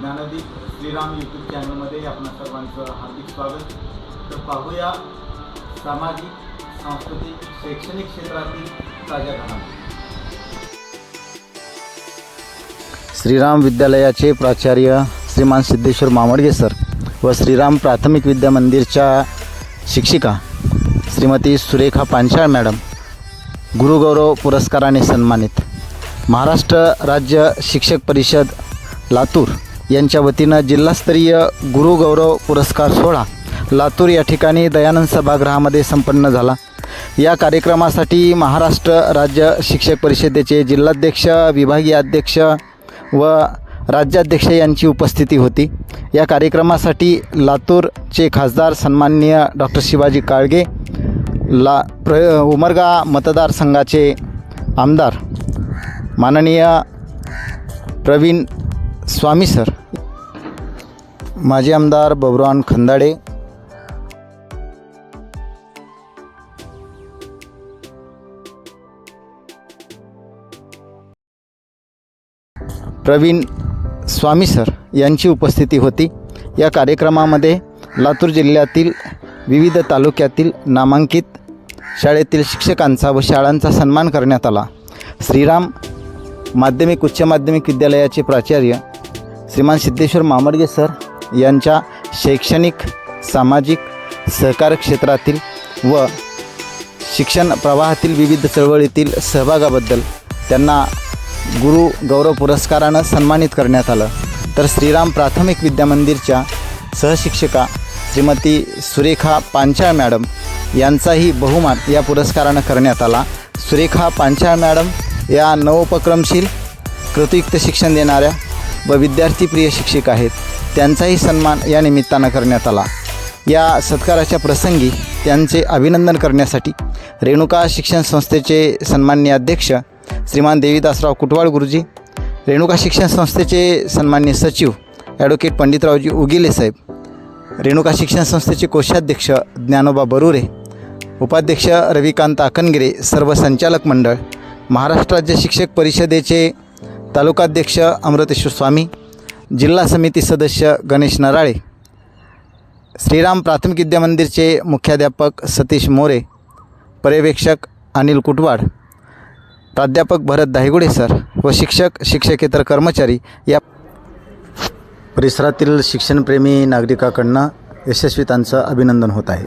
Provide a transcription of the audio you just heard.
Gyandeep Shriram YouTube चॅनलमध्ये आपणा सर्वांचं हार्दिक स्वागत. तर पाहूया सामाजिक सांस्कृतिक शैक्षणिक क्षेत्रातील ताज्या घडामोडी. श्रीराम विद्यालयाचे प्राचार्य श्रीमान सिद्धेश्वर मामडगे सर व श्रीराम प्राथमिक विद्या मंदिरच्या शिक्षिका श्रीमती सुरेखा पांचाळ मॅडम गुरुगौरव पुरस्काराने सन्मानित. महाराष्ट्र राज्य शिक्षक परिषद लातूर यांच्या वतीनं जिल्हास्तरीय गुरुगौरव पुरस्कार सोहळा लातूर या ठिकाणी दयानंद सभागृहामध्ये संपन्न झाला. या कार्यक्रमासाठी महाराष्ट्र राज्य शिक्षक परिषदेचे जिल्हाध्यक्ष विभागीय अध्यक्ष व राज्याध्यक्ष यांची उपस्थिती होती. या कार्यक्रमासाठी लातूरचे खासदार सन्माननीय डॉक्टर शिवाजी काळगे ला प्र उमरगा मतदारसंघाचे आमदार माननीय प्रवीण स्वामी सर माजी आमदार बबुरान खंदाडे प्रवीण स्वामी सर यांची उपस्थिती होती. या कार्यक्रमामध्ये लातूर जिल्ह्यातील विविध तालुक्यातील नामांकित शाळेतील शिक्षकांचा व शाळांचा सन्मान करण्यात आला. श्रीराम माध्यमिक उच्च माध्यमिक विद्यालयाचे प्राचार्य श्रीमान सिद्धेश्वर मामडगे सर यांच्या शैक्षणिक सामाजिक सहकार क्षेत्रातील व शिक्षण प्रवाहातील विविध चळवळीतील सहभागाबद्दल त्यांना गुरु गौरव पुरस्कारानं सन्मानित करण्यात आलं. तर श्रीराम प्राथमिक विद्यामंदिरच्या सहशिक्षिका श्रीमती सुरेखा पांचाळ मॅडम यांचाही बहुमान या पुरस्कारानं करण्यात आला. सुरेखा पांचाळ मॅडम या नवोपक्रमशील कृतयुक्त शिक्षण देणाऱ्या व विद्यार्थीप्रिय शिक्षक आहेत. त्यांचाही सन्मान या निमित्तानं करण्यात आला. या सत्काराच्या प्रसंगी त्यांचे अभिनंदन करण्यासाठी रेणुका शिक्षण संस्थेचे सन्मान्य अध्यक्ष श्रीमान देवीदासराव कुटवाळ गुरुजी रेणुका शिक्षण संस्थेचे सन्मान्य सचिव ॲडव्होकेट पंडितरावजी उगिले साहेब रेणुका शिक्षण संस्थेचे कोषाध्यक्ष ज्ञानोबा बरुरे उपाध्यक्ष रविकांत आकनगिरे सर्व संचालक मंडळ महाराष्ट्र राज्य शिक्षक परिषदेचे तालुकाध्यक्ष अमृतेश्वर स्वामी जिल्हा समिती सदस्य गणेश नराळे श्रीराम प्राथमिक विद्या मंदिरचे मुख्याध्यापक सतीश मोरे पर्यवेक्षक अनिल कुटवाड प्राध्यापक भरत दाहिगुडे सर व शिक्षक शिक्षकेतर कर्मचारी या परिसरातील शिक्षणप्रेमी नागरिकाकडनं यशस्वीतांचं अभिनंदन होत आहे.